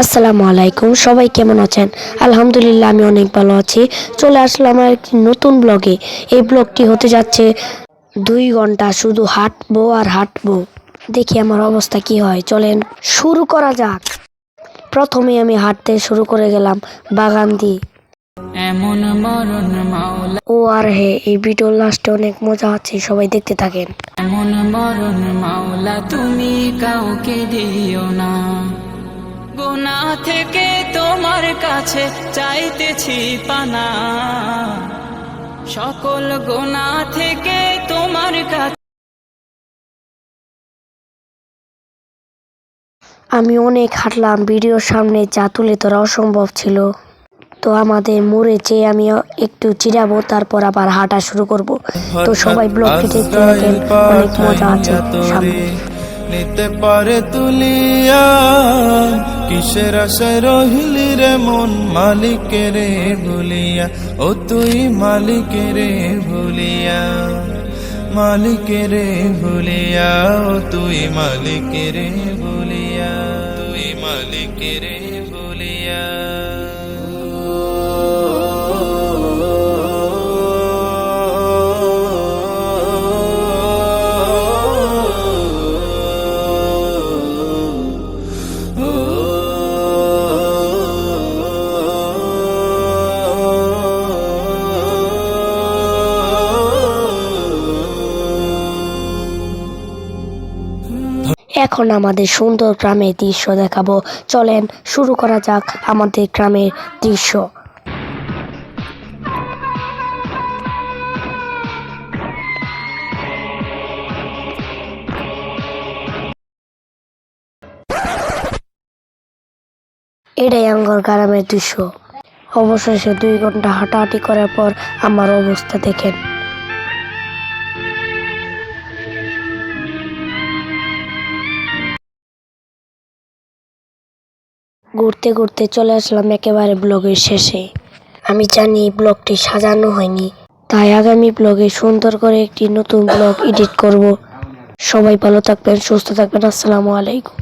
আসসালামু আলাইকুম সবাই কেমন আছেন? আলহামদুলিল্লাহ আমি অনেক ভালো আছি। চলে আসলাম আমার একটি নতুন ব্লগে। এই ব্লগটি হতে যাচ্ছে দুই ঘণ্টা শুধু হাঁটবো আর হাঁটবো। দেখি আমার অবস্থা কি হয়। চলেন শুরু করা যাক। প্রথমে আমি হাঁটতে শুরু করে গেলাম বাগান দিয়ে। এমন মরণ মাওলা। ও আর হে এই ভিডিওর লাস্টে অনেক মজা আছে সবাই দেখতে থাকেন। এমন মরণ মাওলা তুমি কাউকে দিও না। গোনা থেকে তোমার কাছে চাইতেছি পানা। সকল গোনা থেকে তোমার কাছে আমি অনেক হাঁটলাম ভিডিওর সামনে যা তুলে ধরা অসম্ভব ছিল। তো আমাদের মোড়ে চেয়ে আমি একটু চিরাবো তারপর আবার হাঁটা শুরু করব। তো সবাই ব্লগটি দেখতে থাকেন অনেক মজা আছে সামনে। নিতে পারে তুলিয়া কিসের আশায় রহিলি রে মন মালিকের ভুলিয়া? ও তুই মালিকের ভুলিয়া মালিকের ভুলিয়া, ও তুই মালিকের ভুলিয়া, তুই মালিকের ভুলিয়া। এখন আমাদের সুন্দর গ্রামের দৃশ্য দেখাবো। চলেন, শুরু করা যাক আমাদের গ্রামের দৃশ্য। এটাই আমার গ্রামের দৃশ্য। অবশেষে দুই ঘণ্টা হাঁটাহাঁটি করার পর আমার অবস্থা দেখেন। ঘুরতে ঘুরতে চলে আসলাম একেবারে ব্লগের শেষে। আমি জানি ব্লগটি সাজানো হয়নি, তাই আগামী ব্লগে সুন্দর করে একটি নতুন ব্লগ এডিট করব। সবাই ভালো থাকবেন, সুস্থ থাকবেন, আসসালামু আলাইকুম।